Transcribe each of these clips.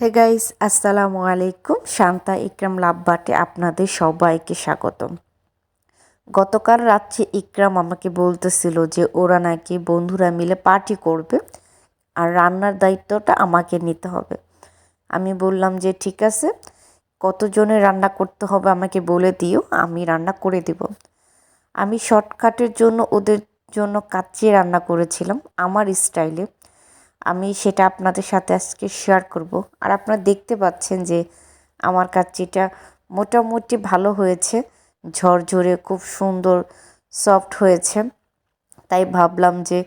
Hey guys আসসালামু আলাইকুম শান্তা ইকরাম লাভবাটে আপনাদের সবাইকে স্বাগতম। গতকাল রাত্রে ইকরাম আমাকে বলতেছিল যে ওরা নাকি বন্ধুরা মিলে পার্টি করবে আর রান্নার দায়িত্বটা আমাকে নিতে হবে। আমি বললাম যে ঠিক আছে কতজনের রান্না করতে হবে আমাকে বলে দিও, আমি রান্না করে দিব। আমি শর্টকাটের জন্য ওদের জন্য কাচ্চি রান্না করেছিলাম, আমার স্টাইলে আমি সেটা আপনাদের সাথে আজকে শেয়ার করব। আর আপনারা দেখতে পাচ্ছেন যে আমার কাচ্চিটা মোটামুটি ভালো হয়েছে। ঝরঝরে, খুব সুন্দর সফট হয়েছে। তাই ভাবলাম যে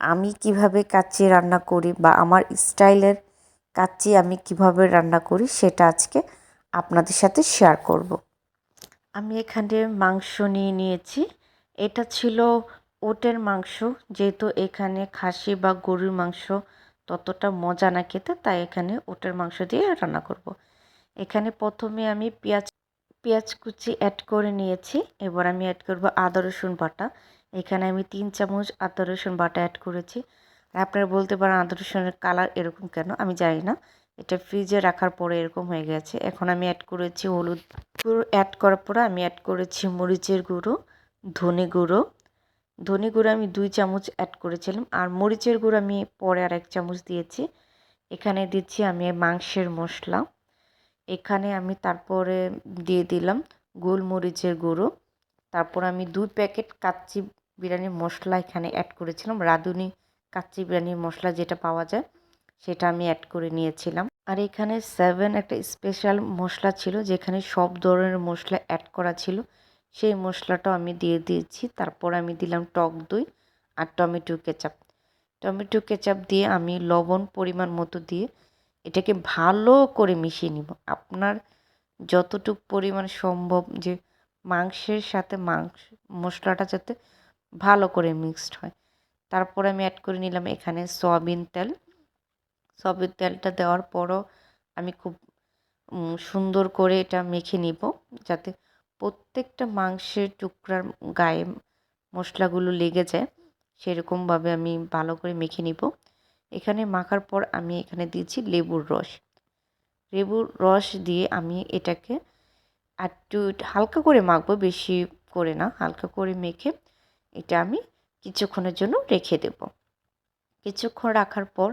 আমি কীভাবে কাচ্চি রান্না করি বা আমার স্টাইলের কাচ্চি আমি কীভাবে রান্না করি সেটা আজকে আপনাদের সাথে শেয়ার করব। আমি এখানে মাংস নিয়ে নিয়েছি। এটা ছিল ওটের মাংস, যেহেতু এখানে খাসি বা গরুর মাংস ততটা মজা না খেতে, তাই এখানে ওটের মাংস দিয়ে রান্না করব। এখানে প্রথমে আমি পেঁয়াজ পেঁয়াজ কুচি অ্যাড করে নিয়েছি। এবার আমি অ্যাড করব আদা, রসুন বাটা। এখানে আমি তিন চামচ আদা, রসুন বাটা অ্যাড করেছি। আর আপনারা বলতে পারেন আদা, রসুনের কালার এরকম কেন, আমি জানি না। এটা ফ্রিজে রাখার পরে এরকম হয়ে গেছে। এখন আমি অ্যাড করেছি হলুদ গুঁড়ো। অ্যাড করার পরে আমি অ্যাড করেছি মরিচের গুঁড়ো, ধনে গুঁড়ো ধনে গুঁড়ো আমি দুই চামচ অ্যাড করেছিলাম, আর মরিচের গুঁড়ো আমি পরে আর এক চামচ দিয়েছি। এখানে দিচ্ছি আমি মাংসের মশলা। এখানে আমি তারপরে দিয়ে দিলাম গোলমরিচের গুঁড়ো। তারপর আমি দুই প্যাকেট কাচ্চি বিরিয়ানির মশলা এখানে অ্যাড করেছিলাম, রাঁধুনি কাচ্চি বিরিয়ানির মশলা যেটা পাওয়া যায়, সেটা আমি অ্যাড করে নিয়েছিলাম। আর এখানে সেভেন একটা স্পেশাল মশলা ছিল, যেখানে সব ধরনের মশলা অ্যাড করা ছিল। সেই মশলাটাও আমি দিয়ে দিয়েছি। তারপর আমি দিলাম টক দই আর টমেটো কেচাপ। টমেটো কেচাপ দিয়ে আমি লবণ পরিমাণ মতো দিয়ে এটাকে ভালো করে মিশিয়ে নিব। আপনার যতটুক পরিমাণ সম্ভব যে মাংসের সাথে মাংস, মশলাটা যাতে ভালো করে মিক্সড হয়। তারপর আমি অ্যাড করে নিলাম এখানে সয়াবিন তেল। সয়াবিন তেলটা দেওয়ার পরও আমি খুব সুন্দর করে এটা মেখে নিব। যাতে প্রত্যেকটা মাংসের টুকরার গায়ে মশলাগুলো লেগে যায়, সেরকমভাবে আমি ভালো করে মেখে নিব। এখানে মাখার পর আমি এখানে দিয়েছি লেবুর রস। লেবুর রস দিয়ে আমি এটাকে একটু হালকা করে মাখবো, বেশি করে না, হালকা করে মেখে এটা আমি কিছুক্ষণের জন্য রেখে দেব। কিছুক্ষণ রাখার পর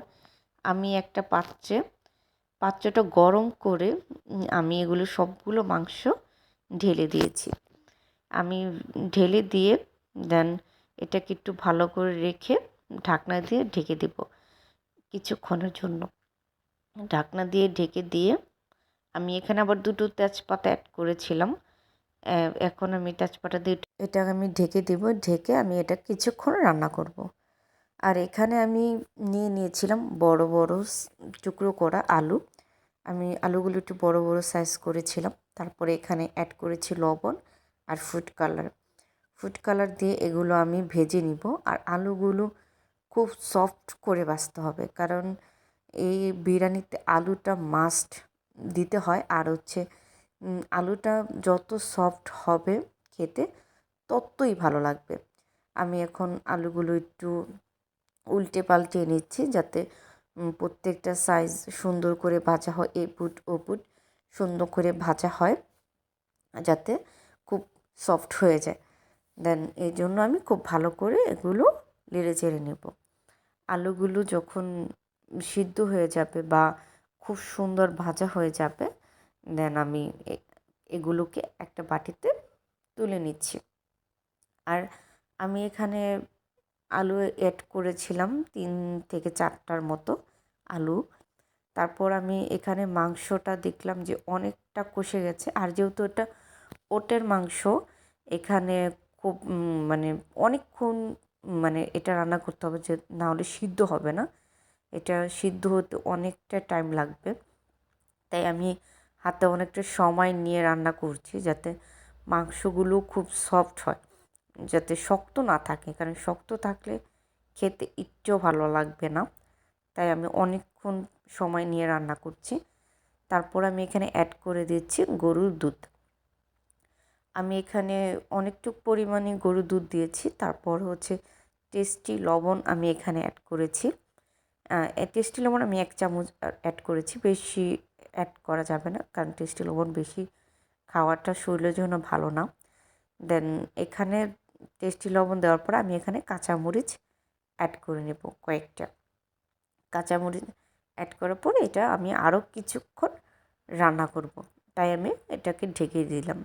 আমি একটা পাত্রে, পাত্রটা গরম করে আমি এগুলো সবগুলো মাংস ঢেলে দিয়েছি। আমি ঢেলে দিয়ে দেন এটাকে একটু ভালো করে রেখে ঢাকনা দিয়ে ঢেকে দেব কিছুক্ষণের জন্য। ঢাকনা দিয়ে ঢেকে দিয়ে আমি এখানে আবার দুটো তেজপাতা অ্যাড করেছিলাম। এখন আমি তেজপাতা দিয়ে এটা আমি ঢেকে দেব, ঢেকে আমি এটা কিছুক্ষণ রান্না করব। আর এখানে আমি নিয়ে নিয়েছিলাম বড় বড় টুকরো করা আলু। আমি আলুগুলো একটু বড় বড় সাইজ করেছিলাম। তারপরে এখানে অ্যাড করেছি লবণ আর ফুড কালার ফুড কালার দিয়ে এগুলো আমি ভেজে নিব আর আলুগুলো খুব সফট করে বাছতে হবে। কারণ এই বিরিয়ানিতে আলুটা মাস্ট দিতে হয় আর হচ্ছে আলুটা যত সফট হবে খেতে ততই ভালো লাগবে। আমি এখন আলুগুলো একটু উল্টে পাল্টে নিচ্ছি যাতে প্রত্যেকটা সাইজ সুন্দর করে ভাজা হয়, এ পুট, ও পুট সুন্দর করে ভাজা হয় যাতে খুব সফট হয়ে যায়। দেন এই জন্য আমি খুব ভালো করে এগুলো নেড়ে চেড়ে নেব। আলুগুলো যখন সিদ্ধ হয়ে যাবে বা খুব সুন্দর ভাজা হয়ে যাবে দেন আমি এগুলোকে একটা বাটিতে তুলে নিচ্ছি। আর আমি এখানে আলু অ্যাড করেছিলাম তিন থেকে চারটার মতো আলু। তারপর আমি এখানে মাংসটা দেখলাম যে অনেকটা কষে গেছে। আর যেহেতু এটা ওটের মাংস, এখানে খুব মানে অনেকক্ষণ মানে এটা রান্না করতে হবে যে না হলে সিদ্ধ হবে না। এটা সিদ্ধ হতে অনেকটা টাইম লাগবে। তাই আমি হাতে অনেকটা সময় নিয়ে রান্না করছি যাতে মাংসগুলো খুব সফট হয়। যাতে শক্ত না থাকে, কারণ শক্ত থাকলে খেতে একটুও ভালো লাগবে না। তাই আমি অনেকক্ষণ সময় নিয়ে রান্না করছি। তারপর আমি এখানে অ্যাড করে দিচ্ছি গরুর দুধ। আমি এখানে অনেকটুক পরিমাণে গরুর দুধ দিয়েছি। তারপর হচ্ছে টেস্টি লবণ আমি এখানে অ্যাড করেছি। টেস্টি লবণ আমি এক চামচ অ্যাড করেছি। বেশি অ্যাড করা যাবে না, কারণ টেস্টি লবণ বেশি খাওয়াটা শরীরের জন্য ভালো না। দেন এখানে টেস্টি লবণ দেওয়ার পর আমি এখানে কাঁচামরিচ অ্যাড করে নেব কয়েকটা। কাঁচামরিচ অ্যাড করার পর এটা আমি আরও কিছুক্ষণ রান্না করব। তাই আমি এটাকে ঢেকে দিলাম।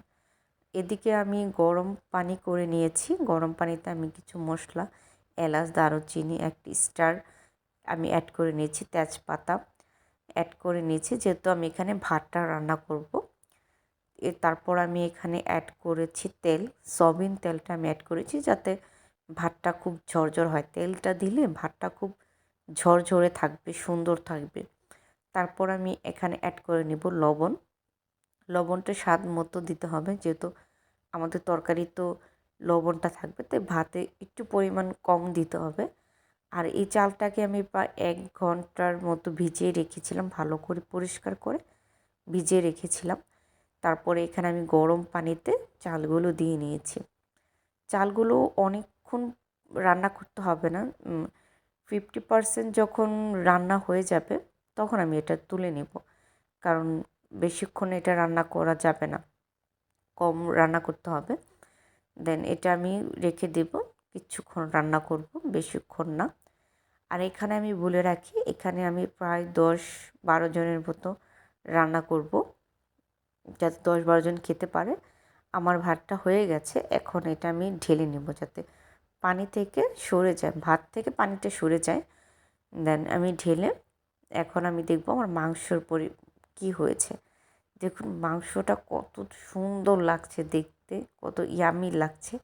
এদিকে আমি গরম পানি করে নিয়েছি। গরম পানিতে আমি কিছু মশলা, এলাচ, দারুচিনি একটি স্টার আমি অ্যাড করে নিয়েছি, তেজপাতা অ্যাড করে নিয়েছি। যেহেতু আমি এখানে ভাতটা রান্না করব তারপর আমি এখানে অ্যাড করেছি তেল সবিন তেলটা আমি অ্যাড করেছি যাতে ভাতটা খুব ঝরঝর হয়। তেলটা দিলে ভাতটা খুব ঝরঝরে থাকবে, সুন্দর থাকবে। তারপর আমি এখানে অ্যাড করে নেব লবণ। লবণটা স্বাদ মতো দিতে হবে, যেহেতু আমাদের তরকারি তো লবণটা থাকবে, তাই ভাতে একটু পরিমাণ কম দিতে হবে। আর এই চালটাকে আমি প্রায় এক ঘণ্টার মতো ভিজিয়ে রেখেছিলাম, ভালো করে পরিষ্কার করে ভিজিয়ে রেখেছিলাম। তারপরে এখানে আমি গরম পানিতে চালগুলো দিয়ে নিয়েছি। চালগুলো অনেকক্ষণ রান্না করতে হবে না। ফিফটি পারসেন্ট যখন রান্না হয়ে যাবে, তখন আমি এটা তুলে নেব। কারণ বেশিক্ষণ এটা রান্না করা যাবে না। কম রান্না করতে হবে। দেন এটা আমি রেখে দেব। কিছুক্ষণ রান্না করব, বেশিক্ষণ না। আর এখানে আমি বলে রাখি, এখানে আমি প্রায় দশ বারো জনের মতো রান্না করব। যাতে দশ বারো জন খেতে পারে। আমার ভাতটা হয়ে গেছে, এখন এটা আমি ঢেলে নেব যাতে পানি থেকে সরে যায়, ভাত থেকে পানিটা সরে যায়। দেন আমি ঢেলে এখন আমি দেখব আমার মাংসর পরি কী হয়েছে। দেখুন মাংসটা কত সুন্দর লাগছে দেখতে, কত ইয়ামি লাগছে।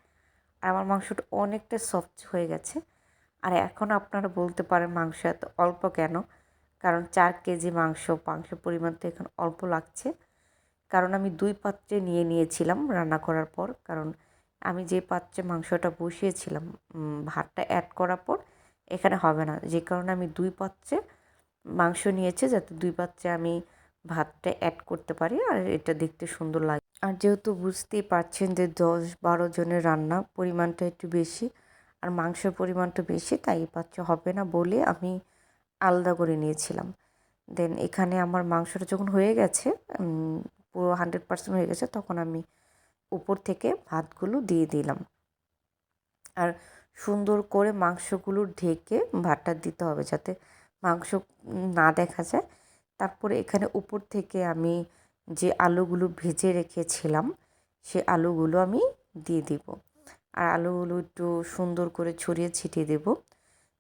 আর আমার মাংসটা অনেকটা সফট হয়ে গেছে। আর এখন আপনারা বলতে পারেন মাংস এত অল্প কেন? কারণ চার কেজি মাংস, মাংসের পরিমাণ তো এখন অল্প লাগছে। কারণ আমি দুই পাত্রে নিয়ে নিয়েছিলাম রান্না করার পর। কারণ আমি যে পাত্রে মাংসটা বসিয়েছিলাম ভাতটা অ্যাড করার পর এখানে হবে না। যে কারণে আমি দুই পাত্রে মাংস নিয়েছি যাতে দুই পাত্রে আমি ভাতটা অ্যাড করতে পারি আর এটা দেখতে সুন্দর লাগে। আর যেহেতু বুঝতেই পারছেন যে দশ বারো জনের রান্না পরিমাণটা একটু বেশি আর মাংসের পরিমাণটা বেশি, তাই পাত্র হবে না বলে আমি আলাদা করে নিয়েছিলাম। দেন এখানে আমার মাংসটা যখন হয়ে গেছে পুরো হান্ড্রেড পার্সেন্ট হয়ে গেছে, তখন আমি উপর থেকে ভাতগুলো দিয়ে দিলাম। আর সুন্দর করে মাংসগুলো ঢেকে ভাতটা দিতে হবে যাতে মাংস না দেখা যায়। তারপরে এখানে উপর থেকে আমি যে আলুগুলো ভেজে রেখেছিলাম, সে আলুগুলো আমি দিয়ে দিব। আর আলুগুলো একটু সুন্দর করে ছড়িয়ে ছিটিয়ে দেব,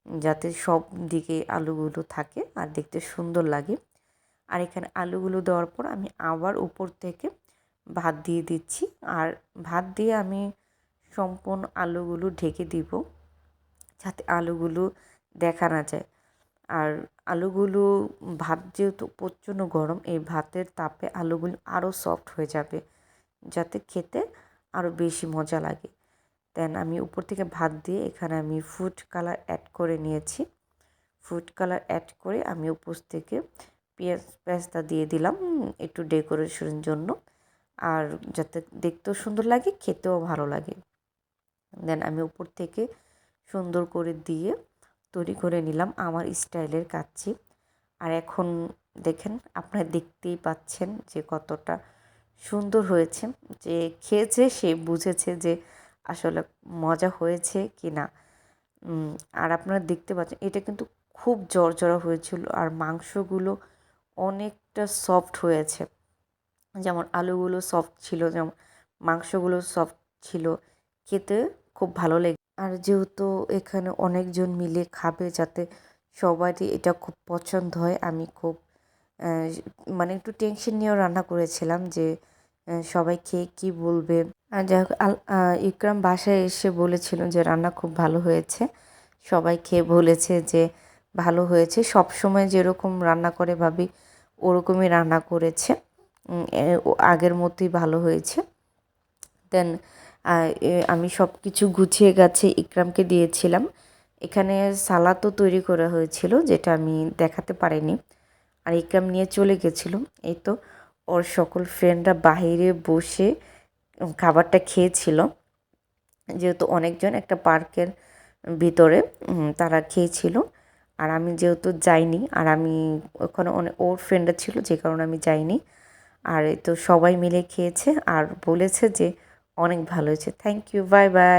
যাতে সব দিকে আলুগুলো থাকে আর দেখতে সুন্দর লাগে। আর এখানে আলুগুলো দেওয়ার পর আমি আবার উপর থেকে ভাত দিয়ে দিচ্ছি। আর ভাত দিয়ে আমি সম্পূর্ণ আলুগুলো ঢেকে দিব যাতে আলুগুলো দেখা না যায়। আর আলুগুলো ভাত যেহেতু প্রচণ্ড গরম, এই ভাতের তাপে আলুগুলো আরও সফট হয়ে যাবে যাতে খেতে আরও বেশি মজা লাগে। দেন আমি উপর থেকে ভাত দিয়ে এখানে আমি ফুড কালার অ্যাড করে নিয়েছি। ফুড কালার অ্যাড করে আমি উপর থেকে পেঁয়াজ পেঁয়াজটা দিয়ে দিলাম একটু ডেকোরেশনের জন্য। আর যাতে দেখতেও সুন্দর লাগে, খেতেও ভালো লাগে। দেন আমি উপর থেকে সুন্দর করে দিয়ে তৈরি করে নিলাম আমার স্টাইলের কাচ্চি। আর এখন দেখেন, আপনারা দেখতেই পাচ্ছেন যে কতটা সুন্দর হয়েছে। যে খেয়েছে, সে বুঝেছে যে আসলে মজা হয়েছে কি না আর আপনারা দেখতে পাচ্ছেন, এটা কিন্তু খুব জর্জরা হয়েছিল। আর মাংসগুলো অনেকটা সফট হয়েছে। যেমন আলুগুলো সফট ছিল, যেমন মাংসগুলো সফট ছিল, খেতে খুব ভালো লেগে, আর যেহেতু এখানে অনেকজন মিলে খাবে যাতে সবারই এটা খুব পছন্দ হয়, আমি খুব মানে একটু টেনশন নিয়েও রান্না করেছিলাম যে সবাই খেয়ে কী বলবে। আর যাই হোক ইকরাম বাসায় এসে বলেছিল যে রান্না খুব ভালো হয়েছে। সবাই খেয়ে বলেছে যে ভালো হয়েছে। সব সময় যেরকম রান্না করে ভাবি ওরকমই রান্না করেছে। আগের মতোই ভালো হয়েছে। দেন আমি সব কিছু গুছিয়ে গাছে ইকরামকে দিয়েছিলাম। এখানে সালাদও তৈরি করা হয়েছিল, যেটা আমি দেখাতে পারিনি। আর ইকরাম নিয়ে চলে গেছিল। এই তো ওর সকল ফ্রেন্ডরা বাহিরে বসে খাবারটা খেয়েছিল। যেহেতু অনেকজন একটা পার্কের ভিতরে তারা খেয়েছিল। আর আমি যেহেতু যাইনি, আর আমি ওখানে অনেক ওর ফ্রেন্ডরা ছিল, যে কারণে আমি যাইনি। আর তো সবাই মিলে খেয়েছে, আর বলেছে যে অনেক ভালো হয়েছে। Thank you bye bye